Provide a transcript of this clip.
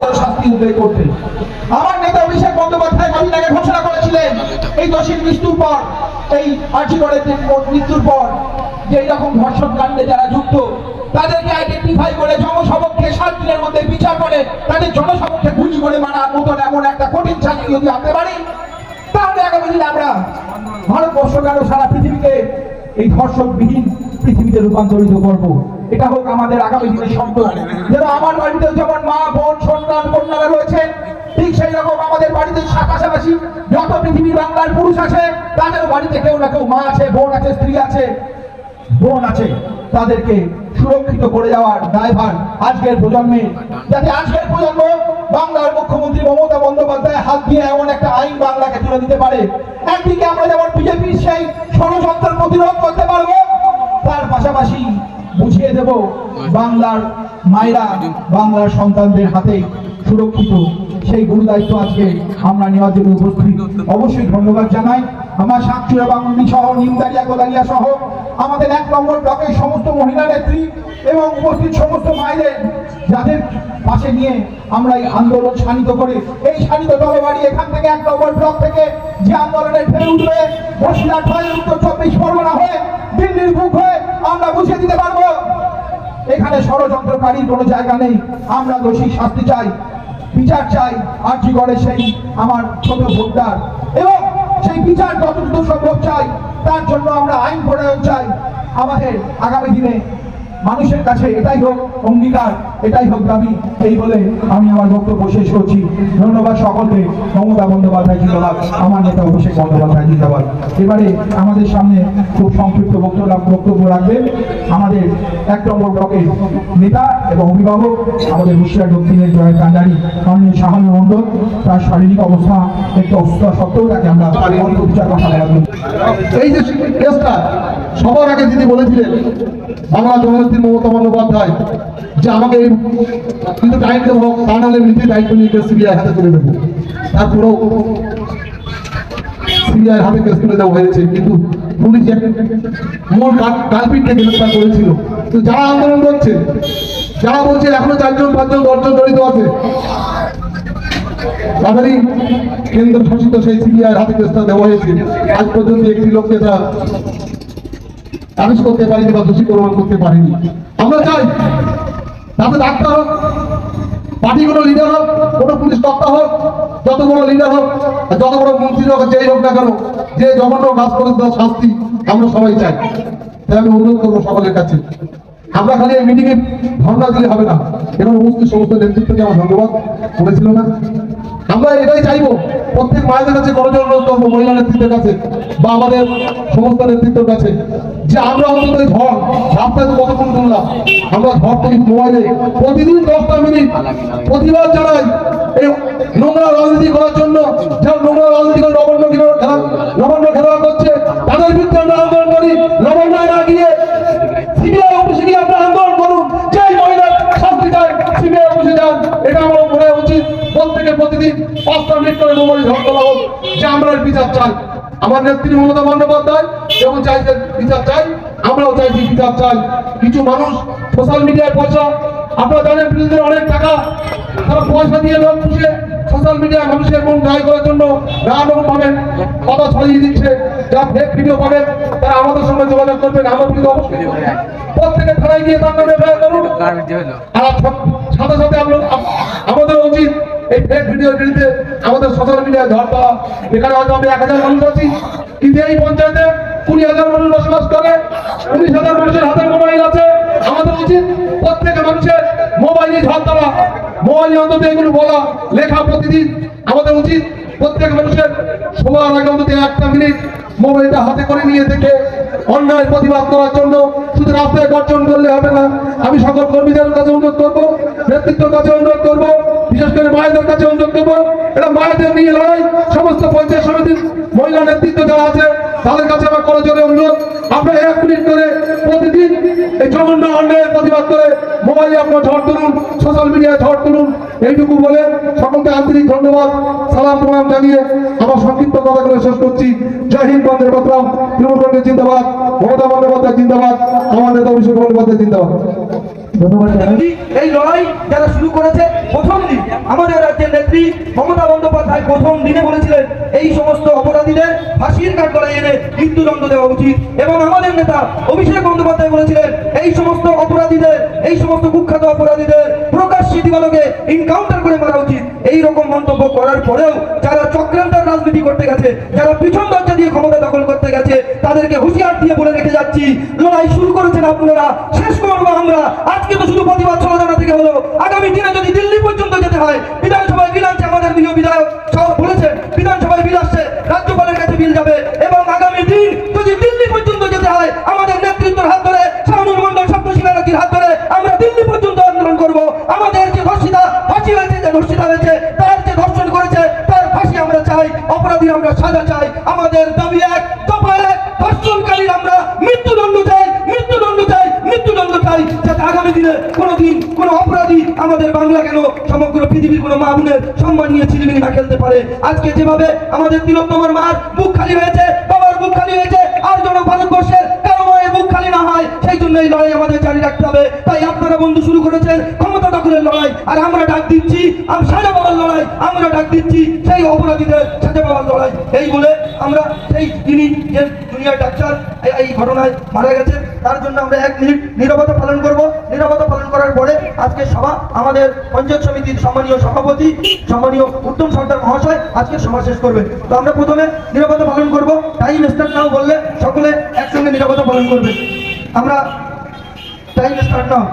শাস্তি উদ্বেগ করতে আমার নেতা অভিষেক বন্দ্যোপাধ্যায় কদিন আগে ঘোষণা করেছিলেন, এই মৃত্যুর পর, এই আর্জিকরের মৃত্যুর পর, যে ধর্ষণ কাণ্ডে যারা যুক্ত, তাদেরকে আইডেন্টিফাই করে, জনসমক্ষে সাত দিনের মধ্যে বিচার করে, তাদের জনসমক্ষে গুলি করে মারার মতন এমন একটা কঠিন শাস্তি যদি আনতে পারি, তাহলে আগামী দিনে আমরা ভারতবর্ষ কেন সারা পৃথিবীতে এই ধর্ষকবিহীন পৃথিবীতে রূপান্তরিত করব? এটা হোক আমাদের আগামী দিনের শব্দ যেন আমার বাড়িতেও যেমন মা, বোন, সন্তান, কন্যারা রয়েছেন ঠিক সেই রকম আমাদের বাড়িতে পাশাপাশি যত পৃথিবীর বাংলার পুরুষ আছে, তাদের বাড়িতে কেউ না কেউ মা আছে, বোন আছে, স্ত্রী আছে, বোন আছে, তাদেরকে সুরক্ষিত করে যাওয়ার দায়ভার আজকের প্রজন্মে। যাতে আজকের প্রজন্ম বাংলার মুখ্যমন্ত্রী মমতা বন্দ্যোপাধ্যায় হাত দিয়ে এমন একটা আইন বাংলাকে তুলে দিতে পারে। একদিকে আমরা যেমন বিজেপির সেই ষড়যন্ত্র প্রতিরোধ করতে পারব বুঝিয়ে দেব বাংলার মায়েরা, বাংলার সন্তানদের হাতে সুরক্ষিত। সেই গুরু দায়িত্ব আজকে আমরা নেওয়ার জন্য উপস্থিত। অবশ্যই ধন্যবাদ জানাই। আমার সাতচুরা এবং সহ নিমদারিয়া, গোদারিয়া সহ আমাদের এক নম্বর ব্লকের সমস্ত মহিলা নেত্রী এবং উপস্থিত সমস্ত মায়েদের যাদের পাশে নিয়ে আমরা এই আন্দোলন শানিত করে, এই শানিত দলবাড়ি এখান থেকে এক নম্বর ব্লক থেকে যে আন্দোলনের ফেলে উঠবে বসিরহাট হয়ে উত্তর চব্বিশ পরগনা হয়ে, দিল্লির বুক হয়ে আমরা বুঝিয়ে দিতে পারব। এখানে ষড়যন্ত্রকারীর কোনো জায়গা নেই। আমরা দোষী, শাস্তি চাই, বিচার চাই। আর্জি করে সেই আমার ছোট ভোটদার? এবং সেই বিচার যতটুকু সম্ভব চাই, তার জন্য আমরা আইন প্রণয়ন চাই। আমাদের আগামী দিনে মানুষের কাছে এটাই হোক অঙ্গীকার, এটাই হোক দাবি, এই বলে আমি আমার বক্তব্য শেষ করছি। ধন্যবাদ সকলকে। মমতা বন্দ্যোপাধ্যায়, জিন্দাবাদ। আমার নেতা অভিষেক বন্দ্যোপাধ্যায়, জিন্দাবাদ। এবারে আমাদের সামনে খুব সংক্ষিপ্ত বক্তব্য বক্তব্য রাখবেন। আমাদের এক নম্বর ব্লকের নেতা এবং অভিভাবক, আমাদের মুর্শিদাবাদ দক্ষিণের জয় কান্ডারি মাননীয় শাহানু মণ্ডল তার শারীরিক অবস্থা একটু অসুস্থতা সত্ত্বেও তাকে আমরা কথা বলার এই যে কেসটা সবার আগে দিদি বলেছিলেন, বাংলা জননেত্রী মমতা বন্দ্যোপাধ্যায়, যে আমাকে কিন্তু টাইম দেবো তা নাহলে নিজে দায়িত্ব নিয়ে সিবিআই হাতে তুলে দেবো। তারপরেও সিবিআই হাতে কেস তুলে দেওয়া হয়েছে, কিন্তু পুলিশ এক মূল কালপিটকে গ্রেফতার করেছিল। তো যারা আন্দোলন করছে, যারা বলছে এখনও চারজন, পাঁচজন, দশজন জড়িত আছে, তাদেরই কেন্দ্র শাসিত সেই সিবিআই হাতে দেওয়া হয়েছে। আজ পর্যন্ত একটি লোককে তারা আদেশ করতে পারিনি বা দোষী প্রমাণ করতে পারিনি। আমরা চাই তাতে ডাক্তার হোক পার্টি কোনো লিডার হোক, কোনো পুলিশ কর্তা হোক যত বড় লিডার হোক যত বড় মন্ত্রী হোক যেই হোক না কেন, যে জঘন্য কাজ করে তার শাস্তি আমরা সবাই চাই। তাই আমি অনুরোধ করব সকলের কাছে। আমরা খালি এই মিটিংয়ে ধর্ণা দিলে হবে না। এবং উপস্থিত সমস্ত নেতৃত্বকে আমার ধন্যবাদ। করেছিল না। আমরা এটাই চাইব, প্রত্যেক মায়েদের কাছে করজোর অনুরোধ করব, মহিলা নেতৃত্বের কাছে বা আমাদের সমস্ত নেতৃত্বের কাছে, যে আমরা অন্তত এই ঝড় রাস্তায় তো কতক্ষণ শুনলাম আমরা ঝড় থেকে মোবাইলে প্রতিদিন দশটা মিনিট প্রতিবাদ জানাই। নোংরা রাজনীতি করার জন্য যারা নোংরা রাজনীতি করে নবান্ন খেলা নবান্ন খেলা করছে, তাদের বিরুদ্ধে আমরা আন্দোলন করি। নবান্নয় না গিয়ে সিবিআই অফিসে গিয়ে আপনারা আন্দোলন করুন। যেই মহিলার শাস্তি চায়, সিবিআই অফিসে যান। এটা আমার মনে উচিত। প্রত্যেকে প্রতিদিন পাঁচটা মিনিট করে ঝড় তোলা হোক, যে আমরা বিচার চাই। আমার নেত্রী মমতা বন্দ্যোপাধ্যায় যেমন চাইছে বিচার চাই। আমরাও চাইছি বিচার চাই। কিছু মানুষ সোশ্যাল মিডিয়ায় পয়সা, আপনারা জানেন বিরোধীদের অনেক টাকা। তারা পয়সা দিয়ে লোক পুষে সোশ্যাল মিডিয়ায় মানুষের মন জয় করার জন্য নানা রকম কথা ছড়িয়ে দিচ্ছে, যা ফেক ভিডিও পাবেন। তারা আমাদের সঙ্গে যোগাযোগ করবেন, আমার কিন্তু অবশ্যই প্রত্যেকে থানায় গিয়ে তার নামে এফআইআর করুন। সাথে সাথে আমাদের উচিত এই ফেক ভিডিওর বিরুদ্ধে আমাদের সোশ্যাল মিডিয়ায় ঝড় দেওয়া এখানে হয়তো আমি এক হাজার মানুষ আছি। কিন্তু এই পঞ্চায়েতে কুড়ি হাজার মানুষ বসবাস করে। উনিশ হাজার মানুষের হাতে মোবাইল আছে। আমাদের উচিত প্রত্যেকে মানুষের মোবাইলে ঝড় দেওয়া মোবাইলে অন্তত এগুলো বলা, লেখা প্রতিদিন আমাদের উচিত। প্রত্যেক মানুষের সবার আগে অন্তত একটা মিনিট মোবাইলটা হাতে করে নিয়ে দেখে অন্যায় প্রতিবাদ করার জন্য শুধু রাস্তায় গর্জন করলে হবে না। আমি সকল কর্মীদের কাছে অনুরোধ করব, নেতৃত্বের কাছে অনুরোধ করব, বিশেষ করে মায়েদের কাছে অনুরোধ করব এটা মায়েদের নিয়ে লড়াই। সমস্ত পঞ্চায়েত সমিতির মহিলা নেতৃত্ব যারা আছে, তাদের কাছে আমার করে জোরে অনুরোধ। আপনারা এক মিনিট করে প্রতিদিন এই জঘন্য অন্যায়ের প্রতিবাদ করে মোবাইলে আপনার ঝড় তুলুন সোশ্যাল মিডিয়ায় ঝড় তুলুন, এইটুকু বলে সকলকে আন্তরিক ধন্যবাদ, সালাম প্রণাম জানিয়ে আমার সংক্ষিপ্ত কথাগুলো শেষ করছি। জয় হিন্দ বন্দের মাতরম, তৃণমূল কংগ্রেস জিন্দাবাদ, মমতা বন্দ্যোপাধ্যায় জিন্দাবাদ, আমার নেতা অভিষেক বন্দ্যোপাধ্যায় জিন্দাবাদ। এই লড়াই যারা শুরু করেছে, প্রথম দিন আমাদের রাজ্যের নেত্রী মমতা বন্দ্যোপাধ্যায় প্রথম দিনে বলেছিলেন, এই সমস্ত অপরাধীদের ফাঁসির কাঠ এনে মৃত্যুদণ্ড দেওয়া উচিত। এবং আমাদের নেতা অভিষেক বন্দ্যোপাধ্যায় বলেছিলেন, এই সমস্ত অপরাধীদের, এই সমস্ত কুখ্যাত অপরাধীদের প্রকাশ্যে দিবালোকে ইনকাউন্টার করে মারা উচিত। এই রকম মন্তব্য করার পরেও যারা চক্রান্তের রাজনীতি করতে গেছে, যারা পিছন দরজা দিয়ে ক্ষমতা দখল করতে গেছে, তাদেরকে হুঁশিয়ার দিয়ে বলে রেখে যাচ্ছি, লড়াই শুরু করেছেন আপনারা, শেষ করব আমরা। আজকে তো শুধু প্রতিবাদ ষড়যন্ত্র থেকে হলো। আগামী দিনে যদি দিল্লি পর্যন্ত যেতে হয়, বিধানসভায় বিল আছে আমাদের প্রিয় বিধায়ক, সব বলেছেন, বিধানসভায় বিল আসছে, রাজ্যপালের কাছে বিল যাবে। এবং আগামী দিন যদি দিল্লি পর্যন্ত যেতে হয়, আমাদের নেতৃত্বের হাত ধরে, শাহনুর মন্ডল সপ্তশিলা নদীর হাত ধরে, আমরা দিল্লি পর্যন্ত আন্দোলন করব। আমাদের যে ধর্ষিতা ফাঁসি হয়েছে, যে ধর্ষিতা হয়েছে তার যে ধর্ষণ করেছে তার ফাঁসি আমরা চাই আমরা সাজা চাই। আমাদের দাবি এক এক আমরা মৃত্যুদণ্ড চাই মৃত্যুদণ্ড চাই মৃত্যুদণ্ড চাই, যাতে আগামী দিনে কোনো অপরাধী আমাদের বাংলা কেন সমগ্র পৃথিবীর কোনো মা বোনের সম্মান নিয়ে না খেলতে পারে। আজকে যেভাবে আমাদের তিলোত্তমার মার বুক খালি হয়েছে, বাবার বুক খালি হয়েছে, আর যেন ভারতবর্ষের কারও মায়ের বুক খালি না হয়, সেই জন্য এই লড়াই আমাদের জারি রাখতে হবে। তাই আপনারা বন্ধু শুরু করেছেন ক্ষমতা লড়াই, আর আমরা ডাক দিচ্ছি আমি সাজা পাওয়ার লড়াই, আমরা ডাক দিচ্ছি, সেই অপরাধীদের সাজা পাওয়ার লড়াই। এই বলে আমরা সেই যিনি যে দুনিয়ার ডাক্তার এই- ঘটনায় মারা গেছে, তার জন্য আমরা এক মিনিট নীরবতা পালন করব। নীরবতা পালন করার পরে আজকে সভা, আমাদের পঞ্চায়েত সমিতির সম্মানীয় সভাপতি, সম্মানীয় উত্তম সর্দার মহাশয় আজকে সভা শেষ করবে। তো আমরা প্রথমে নীরবতা পালন করব। টাইম স্টার্ট নাও বললে সকলে একসঙ্গে নীরবতা পালন করবে। আমরা টাইম স্টার্ট নাও।